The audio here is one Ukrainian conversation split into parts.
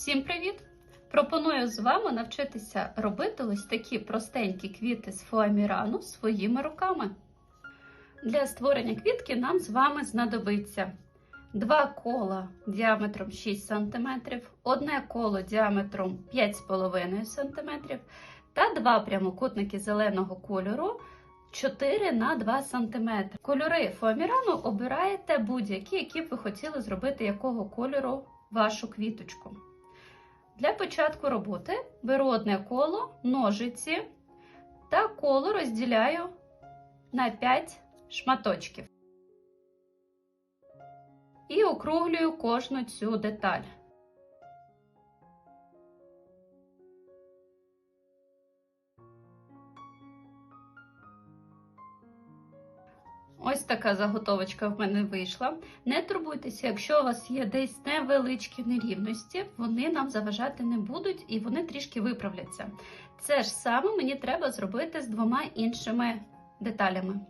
Всім привіт! Пропоную з вами навчитися робити ось такі простенькі квіти з фоамірану своїми руками. Для створення квітки нам з вами знадобиться два кола діаметром 6 см, одне коло діаметром 5,5 см та два прямокутники зеленого кольору 4 на 2 см. Кольори фоамірану обираєте будь-які, які б ви хотіли зробити якого кольору вашу квіточку. Для початку роботи беру одне коло, ножиці та коло розділяю на 5 шматочків. І округлюю кожну цю деталь. Ось така заготовочка в мене вийшла. Не турбуйтеся, якщо у вас є десь невеличкі нерівності, вони нам заважати не будуть і вони трішки виправляться. Це ж саме мені треба зробити з двома іншими деталями.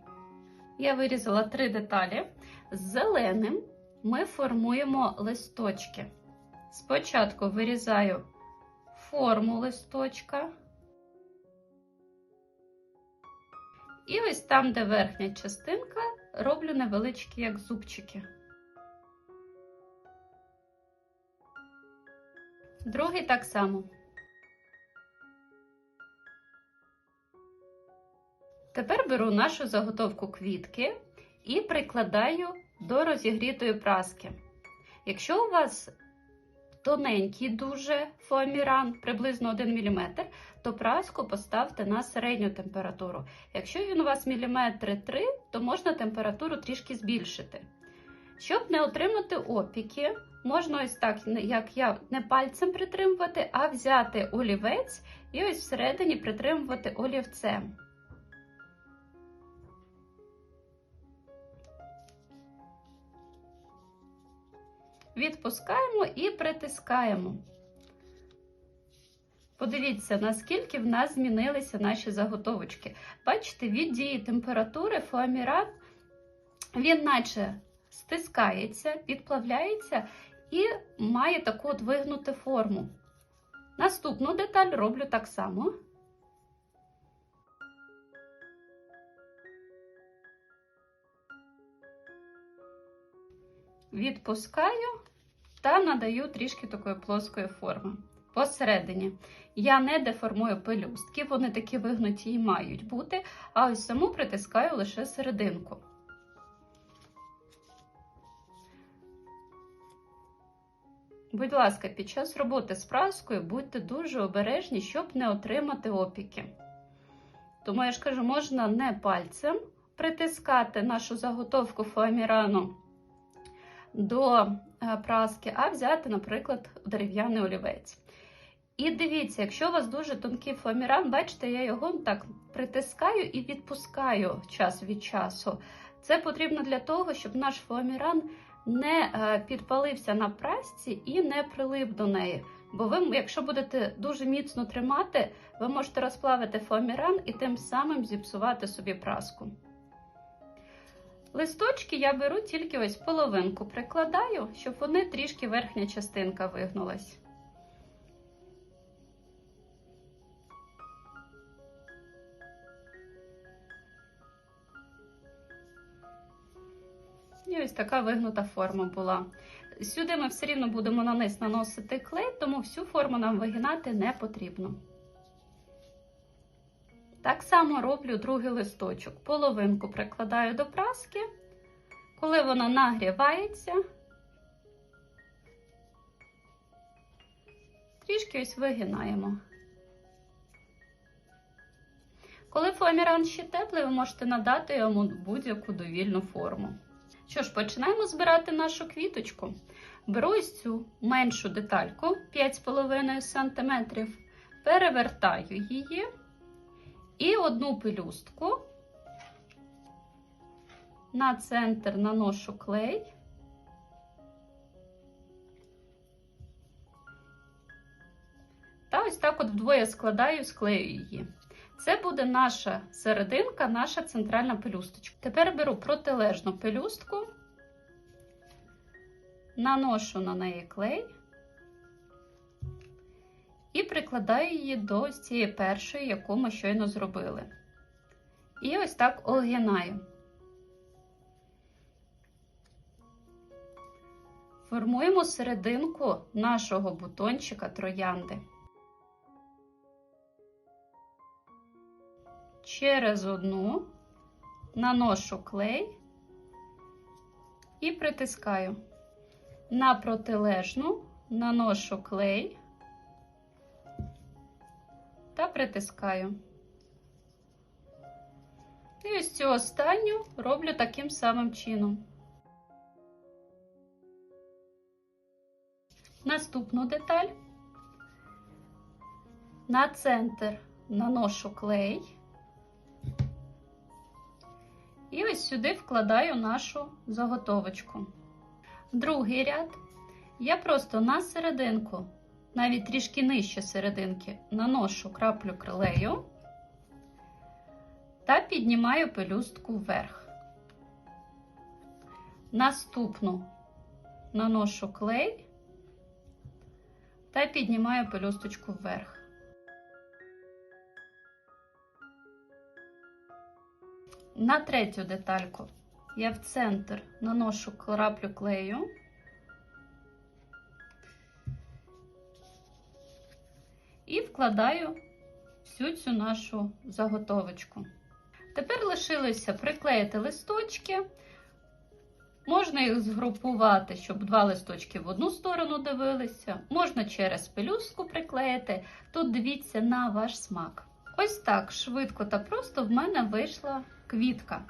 Я вирізала три деталі. З зеленим ми формуємо листочки. Спочатку вирізаю форму листочка. І ось там, де верхня частинка, роблю невеличкі як зубчики. Другий так само. Тепер беру нашу заготовку квітки і прикладаю до розігрітої праски. Якщо у вас тоненький дуже фоаміран, приблизно 1 мм, то праску поставте на середню температуру. Якщо він у вас міліметри 3, то можна температуру трішки збільшити. Щоб не отримати опіки, можна ось так, як я, не пальцем притримувати, а взяти олівець і ось всередині притримувати олівцем. Відпускаємо і притискаємо. Подивіться, наскільки в нас змінилися наші заготовочки. Бачите, від дії температури фоаміран, він наче стискається, підплавляється і має таку от вигнуту форму. Наступну деталь роблю так само. Відпускаю та надаю трішки такої плоскої форми. Посередині я не деформую пелюстки, вони такі вигнуті і мають бути, а ось саму притискаю лише серединку. Будь ласка, під час роботи з праскою будьте дуже обережні, щоб не отримати опіки. Тому я ж кажу, можна не пальцем притискати нашу заготовку фоамірану до праски, а взяти, наприклад, дерев'яний олівець. І дивіться, якщо у вас дуже тонкий фоаміран, бачите, я його так притискаю і відпускаю час від часу. Це потрібно для того, щоб наш фоаміран не підпалився на прасці і не прилип до неї. Бо ви, якщо будете дуже міцно тримати, ви можете розплавити фоаміран і тим самим зіпсувати собі праску. Листочки я беру тільки ось половинку прикладаю, щоб вони трішки верхня частинка вигнулась. І ось така вигнута форма була. Сюди ми все рівно будемо на низ наносити клей, тому всю форму нам вигинати не потрібно. Так само роблю другий листочок. Половинку прикладаю до праски. Коли вона нагрівається, трішки ось вигинаємо. Коли фоаміран ще теплий, ви можете надати йому будь-яку довільну форму. Що ж, починаємо збирати нашу квіточку. Беру ось цю меншу детальку 5,5 см, перевертаю її і одну пелюстку на центр наношу клей. Та ось так от вдвоє складаю, склею її. Це буде наша серединка, наша центральна пелюсточка. Тепер беру протилежну пелюстку, наношу на неї клей прикладаю її до цієї першої, яку ми щойно зробили. І ось так огинаю. Формуємо серединку нашого бутончика троянди. Через одну наношу клей і притискаю. На протилежну наношу клей та притискаю. І ось цю останню роблю таким самим чином. Наступну деталь на центр наношу клей. І ось сюди вкладаю нашу заготовочку. Другий ряд я просто на серединку, навіть трішки нижче серединки, наношу краплю клею та піднімаю пелюстку вверх. Наступну наношу клей та піднімаю пелюсточку вверх. На третю детальку я в центр наношу краплю клею. І вкладаю всю цю нашу заготовочку. Тепер лишилося приклеїти листочки. Можна їх згрупувати, щоб два листочки в одну сторону дивилися. Можна через пелюстку приклеїти. Тут дивіться на ваш смак. Ось так швидко та просто в мене вийшла квітка.